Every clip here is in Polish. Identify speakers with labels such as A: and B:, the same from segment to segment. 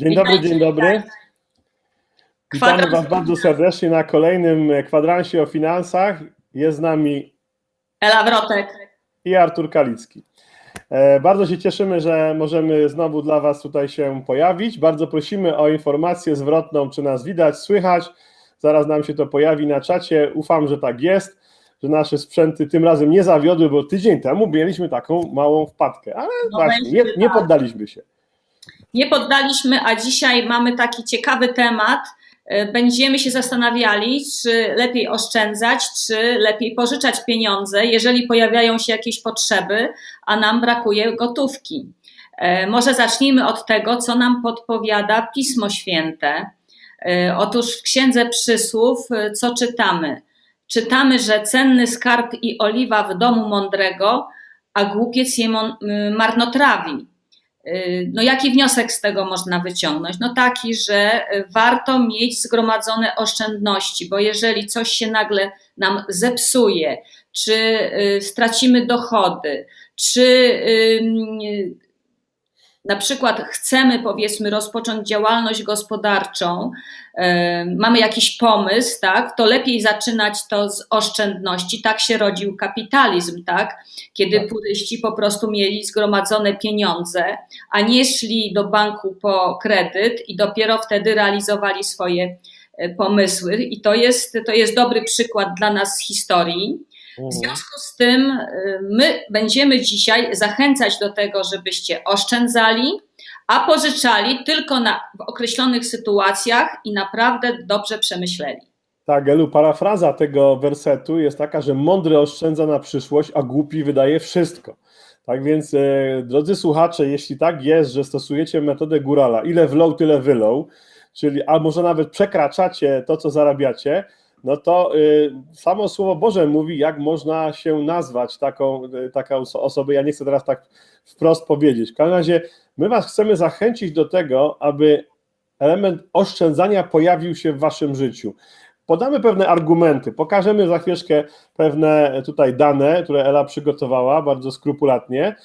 A: Dzień dobry, dzień dobry. Witamy Was bardzo serdecznie na kolejnym kwadransie o finansach. Jest z nami
B: Ela Wrotek.
A: i Artur Kalicki. E, Bardzo się cieszymy, że możemy znowu dla Was tutaj się pojawić. Bardzo prosimy o informację zwrotną, czy nas widać, słychać. Zaraz nam się to pojawi na czacie. Ufam, że tak jest, że nasze sprzęty tym razem nie zawiodły, bo tydzień temu mieliśmy taką małą wpadkę, ale
B: No
A: właśnie nie,
B: będzie
A: nie
B: tak.
A: poddaliśmy się.
B: Nie poddaliśmy, a dzisiaj mamy taki ciekawy temat. E, Będziemy się zastanawiali, czy lepiej oszczędzać, czy lepiej pożyczać pieniądze, jeżeli pojawiają się jakieś potrzeby, a nam brakuje gotówki. E, Może zacznijmy od tego, co nam podpowiada Pismo Święte. E, Otóż w Księdze Przysłów co czytamy? Czytamy, że cenny skarb i oliwa w domu mądrego, a głupiec je marnotrawi. Y, No jaki wniosek z tego można wyciągnąć? No taki, że y, warto mieć zgromadzone oszczędności, bo jeżeli coś się nagle nam zepsuje, czy y, stracimy dochody, czy na przykład chcemy, powiedzmy, rozpocząć działalność gospodarczą, e, mamy jakiś pomysł, tak, to lepiej zaczynać to z oszczędności. Tak się rodził kapitalizm, tak, kiedy
A: Tak.
B: puryści po prostu mieli zgromadzone pieniądze, a nie szli do banku po kredyt i dopiero wtedy realizowali swoje e, pomysły. I to jest, to jest dobry przykład dla nas z historii. W związku z tym y, my będziemy dzisiaj zachęcać do tego, żebyście oszczędzali, a pożyczali tylko na, w określonych sytuacjach i naprawdę dobrze przemyśleli.
A: Tak, Elu, parafraza tego wersetu jest taka, że mądry oszczędza na przyszłość, a głupi wydaje wszystko. Tak więc, e, drodzy słuchacze, jeśli tak jest, że stosujecie metodę górala, ile wlał, tyle wylał, czyli a może nawet przekraczacie to, co zarabiacie, no to y, samo Słowo Boże mówi, jak można się nazwać taką, y, taką oso- osobę. Ja nie chcę teraz tak wprost powiedzieć. W każdym razie my Was chcemy zachęcić do tego, aby element oszczędzania pojawił się w Waszym życiu. Podamy pewne argumenty, pokażemy za chwileczkę pewne tutaj dane, które Ela przygotowała bardzo skrupulatnie.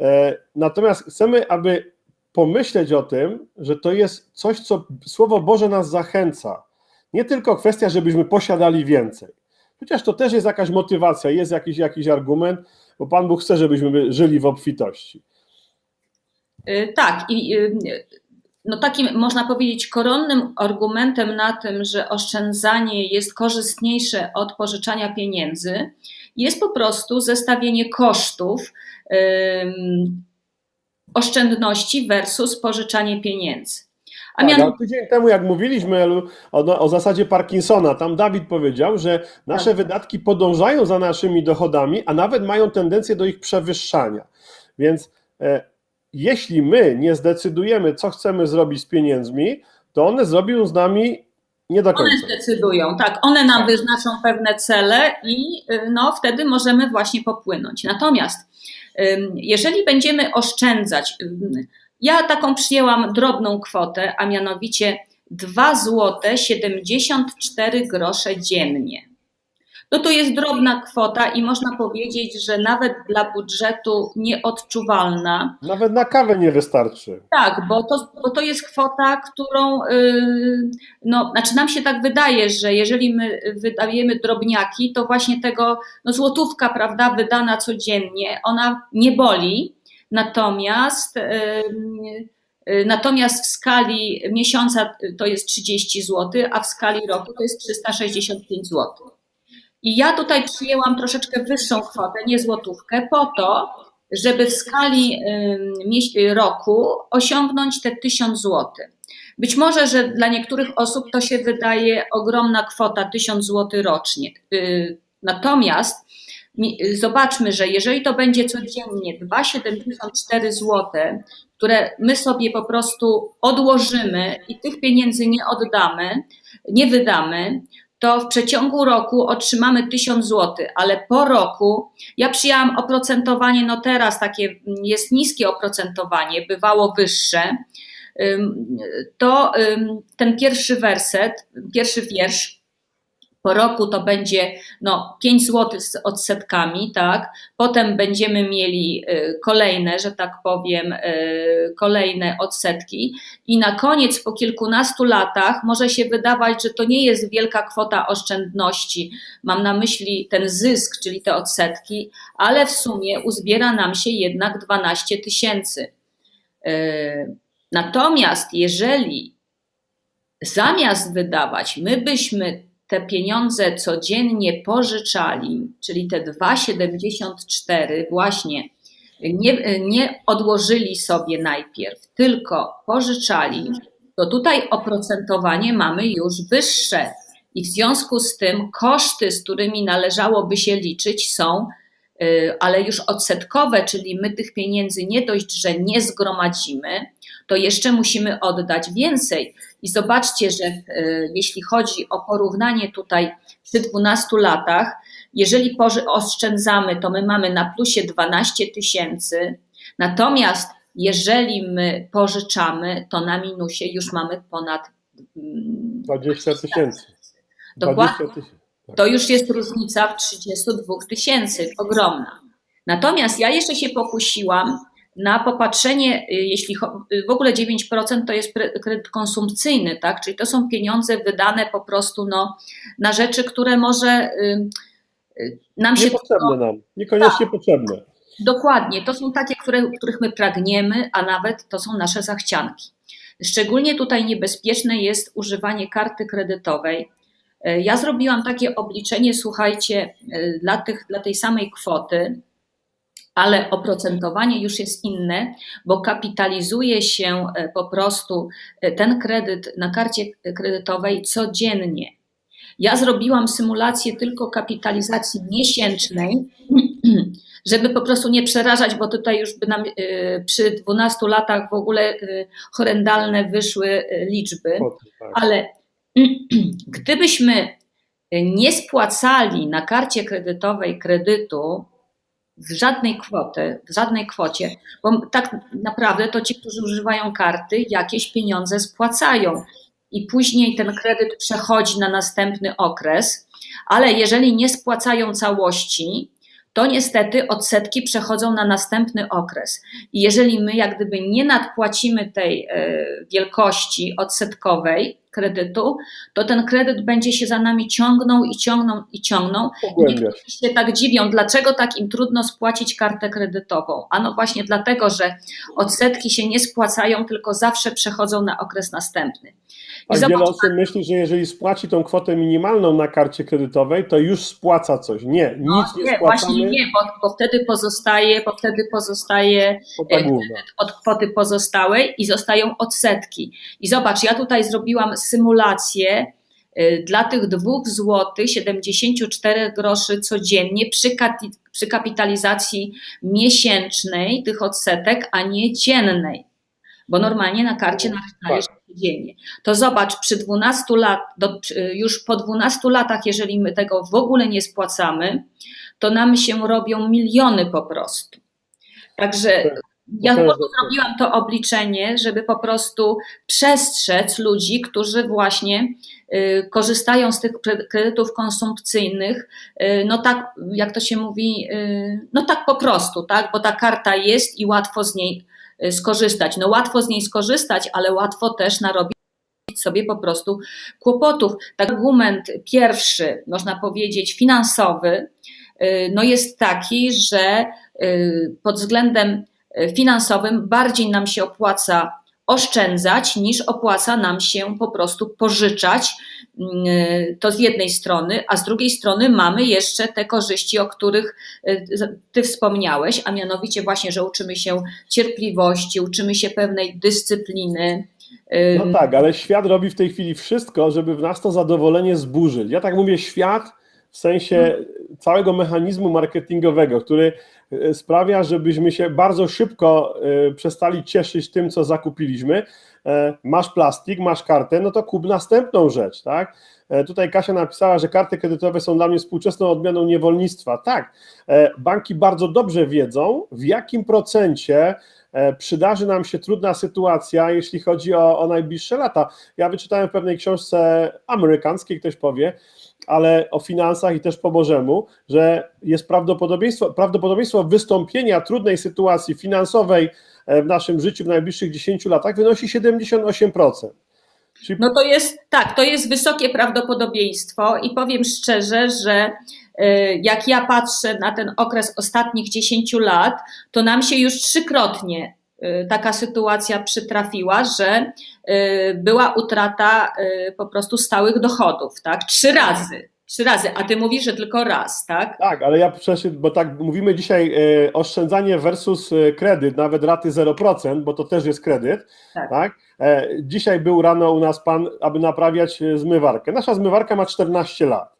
A: E, Natomiast chcemy, aby pomyśleć o tym, że to jest coś, co Słowo Boże nas zachęca. Nie tylko kwestia, żebyśmy posiadali więcej. Chociaż to też jest jakaś motywacja, jest jakiś, jakiś argument, bo Pan Bóg chce, żebyśmy żyli w obfitości.
B: Y, Tak, i y, no takim można powiedzieć koronnym argumentem na tym, że oszczędzanie jest korzystniejsze od pożyczania pieniędzy, jest po prostu zestawienie kosztów oszczędności versus pożyczanie pieniędzy. A
A: Tak, a tydzień temu, jak mówiliśmy o, o zasadzie Parkinsona, tam Dawid powiedział, że nasze
B: Tak.
A: wydatki podążają za naszymi dochodami, a nawet mają tendencję do ich przewyższania. Więc e, jeśli my nie zdecydujemy, co chcemy zrobić z pieniędzmi, to one zrobią z nami nie do
B: One
A: końca.
B: zdecydują, tak, one nam
A: Tak.
B: wyznaczą pewne cele i y, no, wtedy możemy właśnie popłynąć. Natomiast jeżeli będziemy oszczędzać, ja taką przyjęłam drobną kwotę, a mianowicie 2 zł 74 grosze dziennie. No to jest drobna kwota i można powiedzieć, że nawet dla budżetu nieodczuwalna,
A: Nawet na kawę nie wystarczy.
B: tak, bo to, bo to jest kwota, którą, yy, no, znaczy nam się tak wydaje, że jeżeli my wydajemy drobniaki, to właśnie tego, no złotówka, prawda, wydana codziennie, ona nie boli, natomiast, natomiast w skali miesiąca to jest 30 zł, a w skali roku to jest 365 zł. I ja tutaj przyjęłam troszeczkę wyższą kwotę, nie złotówkę, po to, żeby w skali roku osiągnąć te 1000 zł. Być może, że dla niektórych osób to się wydaje ogromna kwota 1000 zł rocznie. Y, Natomiast mi- zobaczmy, że jeżeli to będzie codziennie 2,74 zł, które my sobie po prostu odłożymy i tych pieniędzy nie oddamy, nie wydamy, to w przeciągu roku otrzymamy 1000 zł, ale po roku ja przyjęłam oprocentowanie, no teraz takie mm, jest niskie oprocentowanie, bywało wyższe. To ten pierwszy werset, pierwszy wiersz Po roku to będzie no, 5 zł z odsetkami, tak? Potem będziemy mieli y, kolejne, że tak powiem, y, kolejne odsetki. I na koniec, po kilkunastu latach, może się wydawać, że to nie jest wielka kwota oszczędności. Mam na myśli ten zysk, czyli te odsetki, ale w sumie uzbiera nam się jednak 12 tysięcy. Y, Natomiast jeżeli zamiast wydawać, my byśmy te pieniądze codziennie pożyczali, czyli te 2,74 właśnie nie, nie odłożyli sobie najpierw, tylko pożyczali, to tutaj oprocentowanie mamy już wyższe. I w związku z tym koszty, z którymi należałoby się liczyć, są ale już odsetkowe, czyli my tych pieniędzy nie dość, że nie zgromadzimy, to jeszcze musimy oddać więcej. I zobaczcie, że y, jeśli chodzi o porównanie tutaj przy 12 latach, jeżeli oszczędzamy, to my mamy na plusie 12 tysięcy, natomiast jeżeli my pożyczamy, to na minusie już mamy ponad. mm,
A: 20 tysięcy.
B: Dokładnie.
A: 20 tysięcy.
B: To już jest różnica w 32 tysięcy, ogromna. Natomiast ja jeszcze się pokusiłam na popatrzenie, y, jeśli y, w ogóle 9% to jest kredyt konsumpcyjny, tak? Czyli to są pieniądze wydane po prostu no, na rzeczy, które może y, nam się
A: Niepotrzebne nam, niekoniecznie potrzebne.
B: Dokładnie, to są takie, które, których my pragniemy, a nawet to są nasze zachcianki. Szczególnie tutaj niebezpieczne jest używanie karty kredytowej. E, Ja zrobiłam takie obliczenie, słuchajcie, e, dla, tych, dla tej samej kwoty, ale oprocentowanie już jest inne, bo kapitalizuje się e, po prostu ten kredyt na karcie kredytowej codziennie. Ja zrobiłam symulację tylko kapitalizacji miesięcznej, żeby po prostu nie przerażać, bo tutaj już by nam przy 12 latach w ogóle horrendalne wyszły liczby,
A: Tak.
B: ale gdybyśmy nie spłacali na karcie kredytowej kredytu w żadnej kwoty, w żadnej kwocie, bo tak naprawdę to ci, którzy używają karty, jakieś pieniądze spłacają i później ten kredyt przechodzi na następny okres, ale jeżeli nie spłacają całości, to niestety odsetki przechodzą na następny okres. I jeżeli my jak gdyby nie nadpłacimy tej e, wielkości odsetkowej kredytu, to ten kredyt będzie się za nami ciągnął i ciągnął i ciągnął. Niektórzy się tak dziwią, dlaczego tak im trudno spłacić kartę kredytową. Ano właśnie dlatego, że odsetki się nie spłacają, tylko zawsze przechodzą na okres następny. I
A: A wiele
B: zobacz,
A: osób myśli, że jeżeli spłaci tą kwotę minimalną na karcie kredytowej, to już spłaca coś. Nie, nic
B: no,
A: nie,
B: nie,
A: spłacamy.
B: właśnie nie, bo, bo wtedy pozostaje, bo wtedy pozostaje
A: Kwota główna.
B: od kwoty pozostałej i zostają odsetki. I zobacz, ja tutaj zrobiłam symulację y, dla tych 2 zł 74 groszy codziennie przy, kapitalizacji miesięcznej tych odsetek, a nie dziennej. Bo normalnie na karcie należy codziennie. To zobacz, przy 12 lat, do, już po 12 latach, jeżeli my tego w ogóle nie spłacamy, to nam się robią miliony po prostu. Także
A: Tak.
B: Ja po prostu zrobiłam to obliczenie, żeby po prostu przestrzec ludzi, którzy właśnie y, korzystają z tych kre- kredytów konsumpcyjnych, y, no tak, jak to się mówi, y, no tak po prostu, tak, bo ta karta jest i łatwo z niej skorzystać. No łatwo z niej skorzystać, ale łatwo też narobić sobie po prostu kłopotów. Tak argument pierwszy, można powiedzieć, finansowy, no jest taki, że pod względem finansowym bardziej nam się opłaca oszczędzać niż opłaca nam się po prostu pożyczać. Y, To z jednej strony, a z drugiej strony mamy jeszcze te korzyści, o których y, Ty wspomniałeś, a mianowicie właśnie, że uczymy się cierpliwości, uczymy się pewnej dyscypliny.
A: No tak, ale świat robi w tej chwili wszystko, żeby w nas to zadowolenie zburzyć. Ja tak mówię świat w sensie całego mechanizmu marketingowego, który e, sprawia, żebyśmy się bardzo szybko e, przestali cieszyć tym, co zakupiliśmy. E, Masz plastik, masz kartę, no to kup następną rzecz, tak? E, Tutaj Kasia napisała, że karty kredytowe są dla mnie współczesną odmianą niewolnictwa. Tak, e, banki bardzo dobrze wiedzą, w jakim procencie przydarzy nam się trudna sytuacja, jeśli chodzi o, o najbliższe lata. Ja wyczytałem w pewnej książce amerykańskiej, ktoś powie, ale o finansach i też po Bożemu, że jest prawdopodobieństwo, prawdopodobieństwo wystąpienia trudnej sytuacji finansowej e, w naszym życiu w najbliższych 10 latach wynosi 78%. Czyli
B: No to jest, tak, to jest wysokie prawdopodobieństwo i powiem szczerze, że y, jak ja patrzę na ten okres ostatnich 10 lat, to nam się już trzykrotnie taka sytuacja przytrafiła, że y, była utrata y, po prostu stałych dochodów, tak? Trzy razy. Trzy razy, a ty mówisz, że tylko raz, tak?
A: Tak, ale ja przecież, bo tak mówimy dzisiaj oszczędzanie versus kredyt, nawet raty 0%, bo to też jest kredyt,
B: Tak.
A: tak? E, dzisiaj był rano u nas pan, aby naprawiać zmywarkę. Nasza zmywarka ma 14 lat.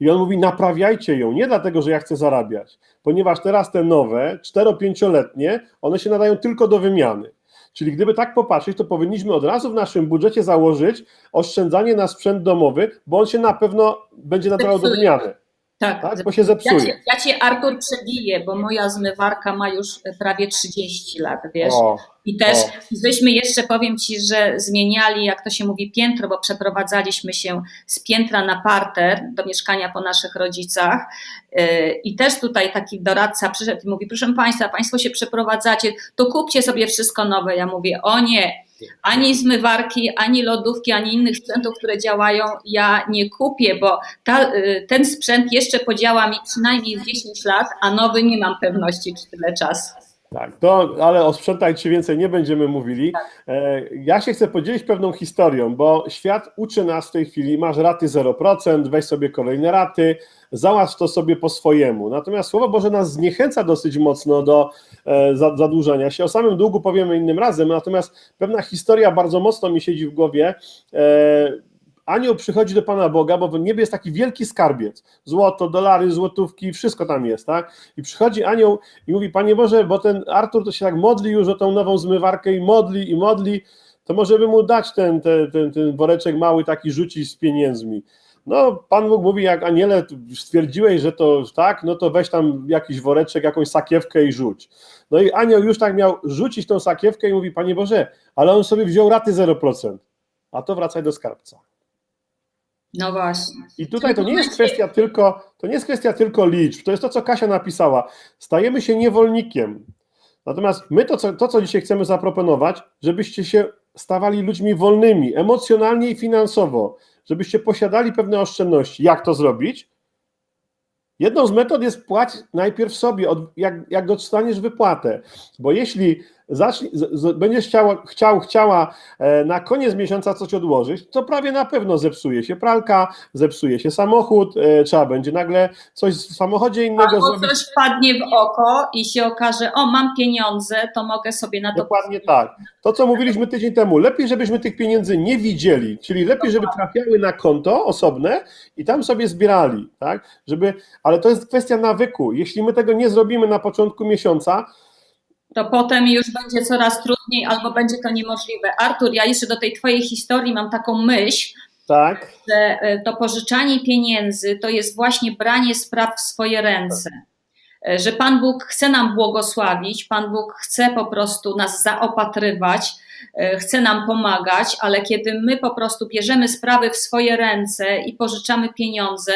A: I on mówi, naprawiajcie ją, nie dlatego, że ja chcę zarabiać, ponieważ teraz te nowe, 4-5-letnie, one się nadają tylko do wymiany. Czyli gdyby tak popatrzeć, to powinniśmy od razu w naszym budżecie założyć oszczędzanie na sprzęt domowy, bo on się na pewno będzie nadawał do wymiany,
B: Tak.
A: tak? bo się
B: Ja
A: zepsuje.
B: cię, ja cię, Artur, przebiję, bo moja zmywarka ma już prawie 30 lat, wiesz?
A: O,
B: I też
A: O.
B: żeśmy jeszcze, powiem Ci, że zmieniali, jak to się mówi, piętro, bo przeprowadzaliśmy się z piętra na parter do mieszkania po naszych rodzicach. Yy, I też tutaj taki doradca przyszedł i mówi, proszę Państwa, Państwo się przeprowadzacie, to kupcie sobie wszystko nowe. Ja mówię, o nie, ani zmywarki, ani lodówki, ani innych sprzętów, które działają, ja nie kupię, bo ta, yy, ten sprzęt jeszcze podziała mi przynajmniej z 10 lat, a nowy nie mam pewności, czy tyle czasu.
A: Tak, to, ale o sprzętach czy więcej nie będziemy mówili. E, Ja się chcę podzielić pewną historią, bo świat uczy nas w tej chwili, masz raty 0%, weź sobie kolejne raty, załatw to sobie po swojemu. Natomiast Słowo Boże nas zniechęca dosyć mocno do e, za- zadłużania się. O samym długu powiemy innym razem, natomiast pewna historia bardzo mocno mi siedzi w głowie. Anioł przychodzi do Pana Boga, bo w niebie jest taki wielki skarbiec. Złoto, dolary, złotówki, wszystko tam jest, tak? I przychodzi anioł i mówi, Panie Boże, bo ten Artur to się tak modli już o tą nową zmywarkę i modli i modli, to może by mu dać ten, ten, ten, ten woreczek mały taki rzucić z pieniędzmi. No, Pan Bóg mówi, jak aniele stwierdziłeś, że to tak, no to weź tam jakiś woreczek, jakąś sakiewkę i rzuć. No i anioł już tak miał rzucić tą sakiewkę i mówi, Panie Boże, ale on sobie wziął raty 0%, a to wracaj do skarbca.
B: No właśnie.
A: I tutaj to nie jest kwestia tylko, to nie jest kwestia tylko liczb, to jest to, co Kasia napisała. Stajemy się niewolnikiem. Natomiast my to, co, to, co dzisiaj chcemy zaproponować, żebyście się stawali ludźmi wolnymi, emocjonalnie i finansowo, żebyście posiadali pewne oszczędności. Jak to zrobić? Jedną z metod jest płać najpierw sobie, jak, jak dostaniesz wypłatę, bo jeśli będziesz chciał, chciał, chciała e, na koniec miesiąca coś odłożyć, to prawie na pewno zepsuje się pralka, zepsuje się samochód, e, trzeba będzie nagle coś w samochodzie innego
B: Albo
A: zrobić.
B: coś wpadnie w oko i się okaże, o mam pieniądze, to mogę sobie na to
A: Dokładnie tak. To, co mówiliśmy tydzień temu, lepiej, żebyśmy tych pieniędzy nie widzieli, czyli lepiej, żeby trafiały na konto osobne i tam sobie zbierali, tak? Żeby, ale to jest kwestia nawyku. Jeśli my tego nie zrobimy na początku miesiąca,
B: to potem już będzie coraz trudniej albo będzie to niemożliwe. Artur, ja jeszcze do tej twojej historii mam taką myśl,
A: tak,
B: że e, to pożyczanie pieniędzy to jest właśnie branie spraw w swoje ręce. E, Że Pan Bóg chce nam błogosławić, Pan Bóg chce po prostu nas zaopatrywać, e, chce nam pomagać, ale kiedy my po prostu bierzemy sprawy w swoje ręce i pożyczamy pieniądze,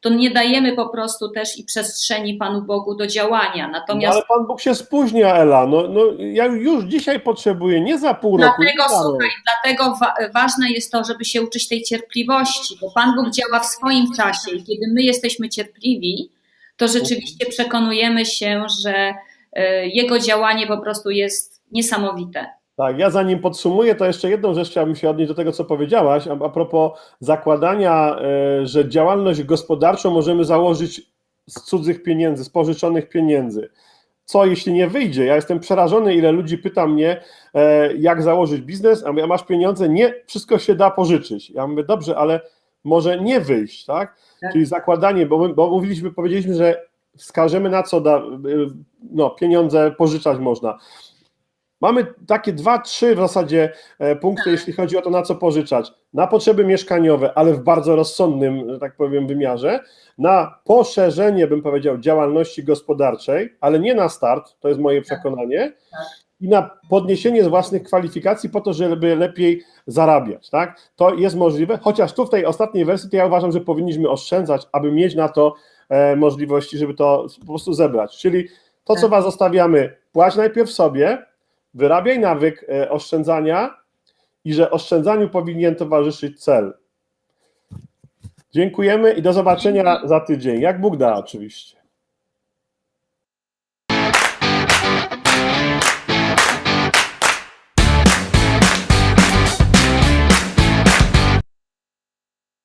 B: to nie dajemy po prostu też i przestrzeni Panu Bogu do działania.
A: no,
B: Natomiast
A: ale Pan Bóg się spóźnia, Ela. No, no, ja już dzisiaj potrzebuję, nie za pół roku.
B: Dlatego
A: nie za rok.
B: słuchaj, dlatego wa- ważne jest to, żeby się uczyć tej cierpliwości, bo Pan Bóg działa w swoim czasie i kiedy my jesteśmy cierpliwi, to rzeczywiście przekonujemy się, że e, Jego działanie po prostu jest niesamowite.
A: Tak, ja zanim podsumuję, to jeszcze jedną rzecz chciałbym się odnieść do tego, co powiedziałaś, a, propos zakładania, e, że działalność gospodarczą możemy założyć z cudzych pieniędzy, z pożyczonych pieniędzy. Co jeśli nie wyjdzie? Ja jestem przerażony, ile ludzi pyta mnie, e, jak założyć biznes, a ja masz pieniądze, nie, wszystko się da pożyczyć. Ja mówię, dobrze, ale może nie wyjść, tak?
B: Tak.
A: Czyli zakładanie, bo, my, bo mówiliśmy, powiedzieliśmy, że wskażemy na co da, y, no, pieniądze pożyczać można. Mamy takie dwa, trzy w zasadzie e, punkty, jeśli chodzi o to, na co pożyczać. Na potrzeby mieszkaniowe, ale w bardzo rozsądnym, że tak powiem, wymiarze. Na poszerzenie, bym powiedział, działalności gospodarczej, ale nie na start, to jest moje przekonanie.
B: Tak.
A: I na podniesienie własnych kwalifikacji po to, żeby lepiej zarabiać, tak? To jest możliwe, chociaż tu w tej ostatniej wersji to ja uważam, że powinniśmy oszczędzać, aby mieć na to e, możliwości, żeby to po prostu zebrać. Czyli to, co
B: Tak.
A: Was zostawiamy, płać najpierw sobie, wyrabiaj nawyk e, oszczędzania i że oszczędzaniu powinien towarzyszyć cel. Dziękujemy i do zobaczenia za tydzień. Jak Bóg da, oczywiście.